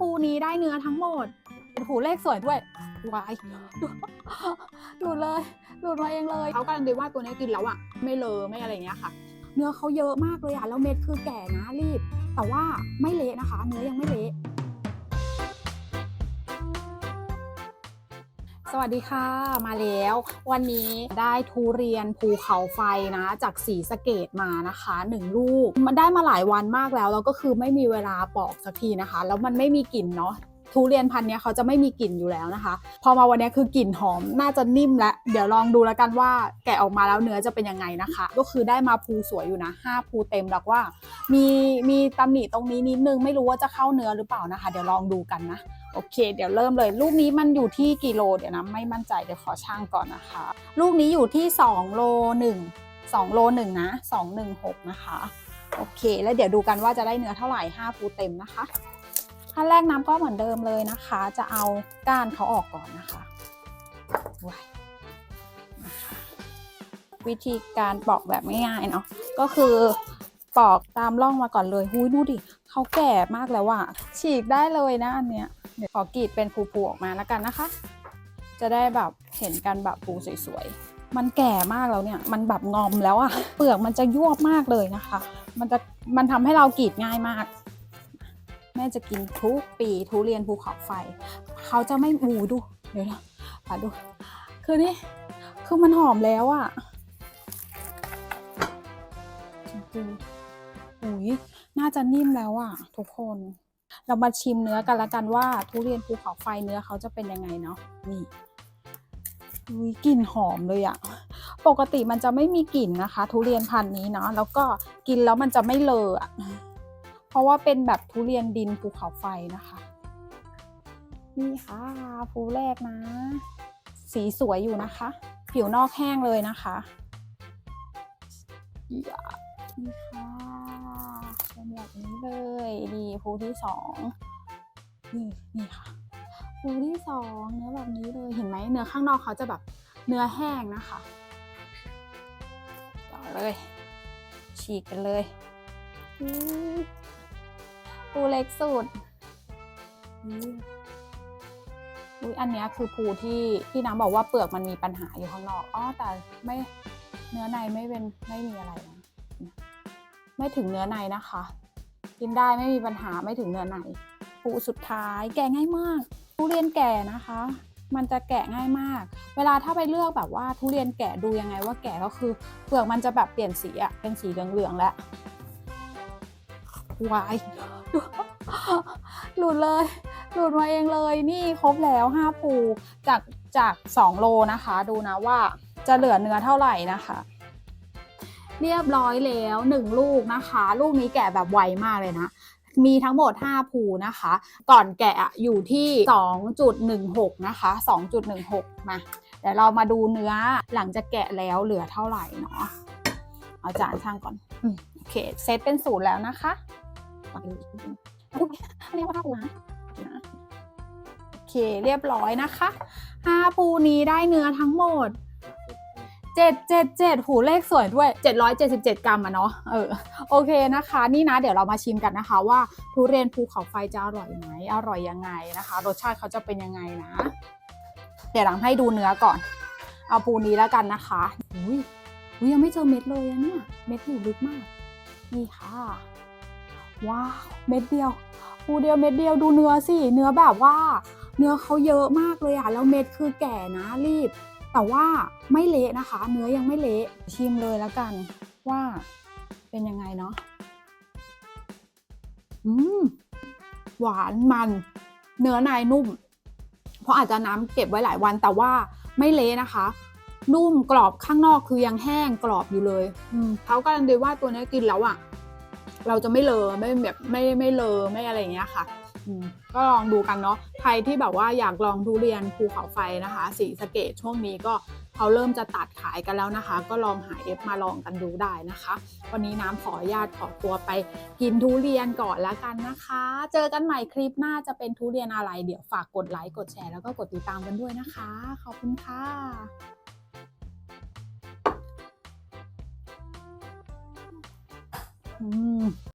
ปูนี้ได้เนื้อทั้งหมดโอ้โหเลขสวยด้วยวายหลุดเลยหลุดมาเองเลยเขากำลังดูว่าตัวนี้กินแล้วอะไม่เลอะไม่อะไรเงี้ยค่ะ เนื้อเขาเยอะมากเลยอะแล้วเม็ดคือแก่นะรีบ แต่ว่าไม่เละนะคะ เนื้อยังไม่เละ สวัสดีค่ะมาแล้ว วันนี้ได้ทุเรียนภูเขาไฟนะ จากสีสะเกตมานะคะหนึ่งลูก มันได้มาหลายวันมากแล้วแล้วก็คือไม่มีเวลาปอกสักทีนะคะ แล้วมันไม่มีกลิ่นเนาะ ทุเรียนพันธุ์เนี้ยเขาจะไม่มีกลิ่นอยู่แล้วนะคะ พอมาวันนี้คือกลิ่นหอมน่าจะนิ่มแล้วเดี๋ยวลองดูแล้วกันว่าแกะออกมาแล้วเนื้อจะเป็นยังไงนะคะ ก็คือได้มาภูสวยอยู่นะห้าภูเต็มแล้วว่า มีมีตำหนิตรงนี้นิดนึงไม่รู้ว่าจะเข้าเนื้อหรือเปล่านะคะ เดี๋ยวลองดูกันนะโอเค เดี๋ยวเริ่มเลย ลูกนี้มันอยู่ที่กิโลเดี๋ยวนะไม่มั่นใจเดี๋ยวขอช่างก่อนนะคะ ลูกนี้อยู่ที่2โล1 2โล1นะ216 นะคะ โอเค แล้วเดี๋ยวดูกันว่าจะได้เนื้อเท่าไหร่5ปูเต็มนะคะ ขั้นแรกน้ำก็เหมือนเดิมเลยนะคะ จะเอาก้านเขาออกก่อนนะคะนะคะวิธีการปอกแบบง่ายๆเนาะก็คือปอกตามร่องมาก่อนเลยหุยดูดิเขาแก่มากแล้วอะฉีกได้เลยนะอันเนี้ยเดี๋ยวขอกรีดเป็นภูๆออกมาแล้วกันนะคะ จะได้แบบเห็นกันแบบภูสวยๆ มันแก่มากแล้วเนี่ย มันแบบงอมแล้วอะเปลือกมันจะยวบมากเลยนะคะ มันจะมันทำให้เรากรีดง่ายมาก ม่จะกินทุกปีทุเรียนภูเขาไฟ เขาจะไม่อูดู เดี๋ยวนะมาดู คือนี่ คือมันหอมแล้วอะจริงๆอุ้ยน่าจะนิ่มแล้วอะทุกคน เรามาชิมเนื้อกันละกันว่า ทุเรียนภูเขาไฟเนื้อเขาจะเป็นยังไงเนาะ นี่อุ้ยกลิ่นหอมเลยอะปกติมันจะไม่มีกลิ่นนะคะ ทุเรียนพันธุ์นี้เนาะ แล้วก็กินแล้วมันจะไม่เลอะ เพราะว่าเป็นแบบทุเรียนดินภูเขาไฟนะคะ นี่ค่ะภูแรกนะ สีสวยอยู่นะคะ ผิวนอกแห้งเลยนะคะนี่ค่ะเป็นแบบนี้เลยนี่ภูที่สองนี่นี่ค่ะภูที่สองเนื้อแบบนี้เลยเห็นไหมเนื้อข้างนอกเขาจะแบบเนื้อแห้งนะคะต่อเลย ฉีกกันเลยอื ภูเล็กสุดอุ้ยอันนี้คือภูที่ที่น้ำบอกว่าเปลือกมันมีปัญหาอยู่ข้างนอกอ๋อแต่ไม่เนื้อในไม่เป็นไม่มีอะไรนะไม่ถึงเนื้อในนะคะ กินได้ไม่มีปัญหาไม่ถึงเนื้อในปูสุดท้ายแกะง่ายมาก ทุเรียนแก่นะคะ มันจะแกะง่ายมาก เวลาถ้าไปเลือกแบบว่าทุเรียนแกะดูยังไงว่าแก่ก็คือ เปลือกมันจะแบบเปลี่ยนสีอะเป็นสีเหลืองๆแล้ว วายหลุดเลย หลุดมาเองเลยนี่ครบแล้ว 5 ปูจากจาก 2 โลนะคะ ดูนะว่าจะเหลือเนื้อเท่าไหร่นะคะ เรียบร้อยแล้ว 1 ลูกนะคะ ลูกนี้แกะแบบไวมากเลยนะมีทั้งหมด 5 ภูนะคะ ก่อนแกะอยู่ที่ 2.16 นะคะ 2.16 มา เดี๋ยวเรามาดูเนื้อหลังจากแกะแล้วเหลือเท่าไหร่เนาะ เอาจานช่างก่อนอโอเค เซตเป็นศูนย์แล้วนะคะ อุ๊ยเรียกว่าห้าภูนะนะโอเคเรียบร้อยนะคะ5ภูนี้ได้เนื้อทั้งหมดเจ็ดเจ็ดเจ็ดหูเลขสวยด้วย 777 กรัมอะเนาะเออโอเคนะคะ นี่นะเดี๋ยวเรามาชิมกันนะคะ ว่าทุเรียนภูเขาไฟจะอร่อยไหมอร่อยยังไงนะคะ รสชาติเขาจะเป็นยังไงนะ เดี๋ยวหลังให้ดูเนื้อก่อน เอาภูนี้แล้วกันนะคะอุ้ยอุ้ยยังไม่เจอเม็ดเลยอะเนี่ยเม็ดอยู่ลึกมาก นี่ค่ะ ว้าวเม็ดเดียวภูเดียวเม็ดเดียวดูเนื้อสิเนื้อแบบว่า เนื้อเขาเยอะมากเลยอะแล้วเม็ดคือแก่นะรีบ แต่ว่าไม่เละนะคะ เนื้อยังไม่เละชิมเลยแล้วกันว่าเป็นยังไงเนาะอืมหวานมัน เนื้อในนุ่ม เพราะอาจจะน้ำเก็บไว้หลายวันแต่ว่าไม่เละนะคะ นุ่มกรอบข้างนอกคือยังแห้งกรอบอยู่เลย อืมเขากำลังดีว่าตัวนี้กินแล้วอะ เราจะไม่เลอไม่แบบไม่ไม่เลอไม่อะไรอย่างเงี้ยค่ะอืมก็ลองดูกันเนาะใครที่แบบว่าอยากลองทุเรียนภูเขาไฟนะคะสีสะเกตช่วงนี้ก็เขาเริ่มจะตัดขายกันแล้วนะคะ ก็ลองหาเอฟมาลองกันดูได้นะคะ วันนี้น้ำขออนุญาตขอตัวไปกินทุเรียนก่อนแล้วกันนะคะ เจอกันใหม่คลิปหน้าจะเป็นทุเรียนอะไร เดี๋ยวฝากกดไลค์กดแชร์แล้วก็กดติดตามกันด้วยนะคะ ขอบคุณค่ะ Mm.